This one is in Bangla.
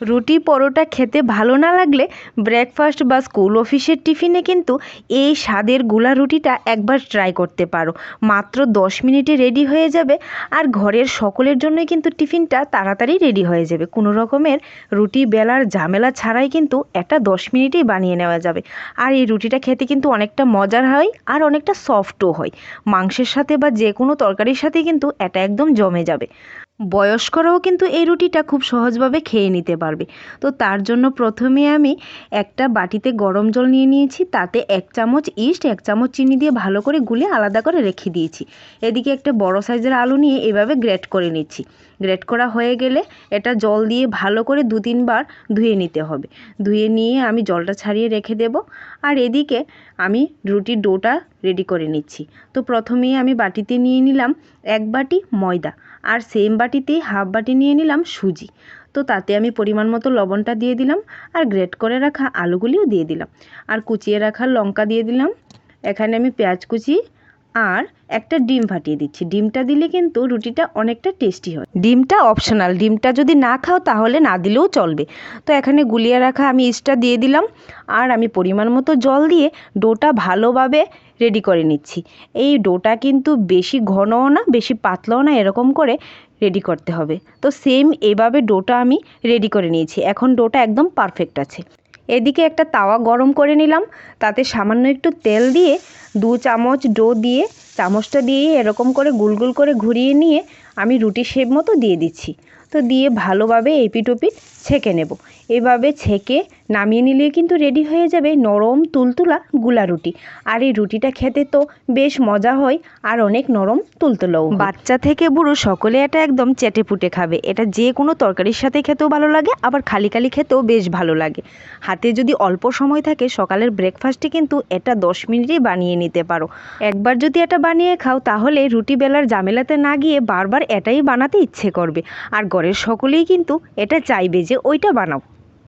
রুটি পরোটা খেতে ভালো না লাগলে ব্রেকফাস্ট বা স্কুল অফিসের টিফিনে কিন্তু এই স্বাদেরগুলা রুটিটা একবার ট্রাই করতে পারো। মাত্র দশ মিনিটে রেডি হয়ে যাবে আর ঘরের সকলের জন্যই কিন্তু টিফিনটা তাড়াতাড়ি রেডি হয়ে যাবে। কোনো রকমের রুটি বেলার ঝামেলা ছাড়াই কিন্তু একটা দশ মিনিটেই বানিয়ে নেওয়া যাবে। আর এই রুটিটা খেতে কিন্তু অনেকটা মজার হয় আর অনেকটা সফটও হয়। মাংসের সাথে বা যে কোনো তরকারির সাথে কিন্তু এটা একদম জমে যাবে। বয়স্করাও কিন্তু এই রুটিটা খুব সহজভাবে খেয়ে নিতে পারবে। তো তার জন্য প্রথমে আমি একটা বাটিতে গরম জল নিয়ে নিয়েছি, তাতে এক চামচ ইস্ট, এক চামচ চিনি দিয়ে ভালো করে গুলে আলাদা করে রেখে দিয়েছি। এদিকে একটা বড় সাইজের আলু নিয়ে এভাবে গ্রেট করে নিচ্ছি। গ্রেট করা হয়ে গেলে এটা জল দিয়ে ভালো করে দু তিনবার ধুয়ে নিতে হবে। ধুয়ে নিয়ে আমি জলটা ছাড়িয়ে রেখে দেব। আর এদিকে আমি রুটির ডোটা রেডি করে নিচ্ছি। তো প্রথমেই আমি বাটিতে নিয়ে নিলাম এক বাটি ময়দা আর সেম বাটিতেই হাফ বাটি নিয়ে নিলাম সুজি। তো তাতে আমি পরিমাণ মতো লবণটা দিয়ে দিলাম আর গ্রেট করে রাখা আলুগুলিও দিয়ে দিলাম। আর কুচিয়ে রাখা লঙ্কা দিয়ে দিলাম। এখানে আমি পেঁয়াজ কুচি আর একটা ডিম ফাটিয়ে দিচ্ছি। ডিমটা দিলে কিন্তু রুটিটা অনেকটা টেস্টি হয়। ডিমটা অপশনাল ডিমটা যদি না খাও তাহলে না দিলেও চলবে। তো এখানে গুলিয়ে রাখা আমি ইস্টটা দিয়ে দিলাম আর আমি পরিমাণ মতো জল দিয়ে ডোটা ভালোভাবে রেডি করে নিচ্ছি। এই ডোটা কিন্তু বেশি ঘনও না, বেশি পাতলাও না, এরকম করে রেডি করতে হবে। তো সেম এভাবে ডোটা আমি রেডি করে নিয়েছি। এখন ডোটা একদম পারফেক্ট আছে। এদিকে একটা তাওয়া গরম করে নিলাম। তাতে সামান্য একটু তেল দিয়ে দু চামচ ডো দিয়ে চামচটা দিয়ে এরকম করে গুল গুল করে ঘুরিয়ে নিয়ে আমি রুটি শেপ মতো দিয়ে দিচ্ছি। তো দিয়ে ভালোভাবে এপিট ওপিট ছেঁকে নেব। এভাবে ছেঁকে নামিয়ে নিলে কিন্তু রেডি হয়ে যাবে নরম তুলতুলা গুলা রুটি। আর এই রুটিটা খেতে তো বেশ মজা হয় আর অনেক নরম তুলতুলাও বাচ্চা থেকে বুড়ো সকলে এটা একদম চেটে পুটে খাবে। এটা যে কোনো তরকারির সাথে খেতেও ভালো লাগে, আবার খালি খালি খেতেও বেশ ভালো লাগে। হাতে যদি অল্প সময় থাকে সকালের ব্রেকফাস্টে কিন্তু এটা দশ মিনিটেই বানিয়ে নিতে পারো। একবার যদি এটা বানিয়ে খাও, তাহলে রুটি বেলার ঝামেলাতে না গিয়ে বারবার এটাই বানাতে ইচ্ছে করবে। আর ঘরের সকলেই কিন্তু এটা চাইবে যে ওইটা বানাও।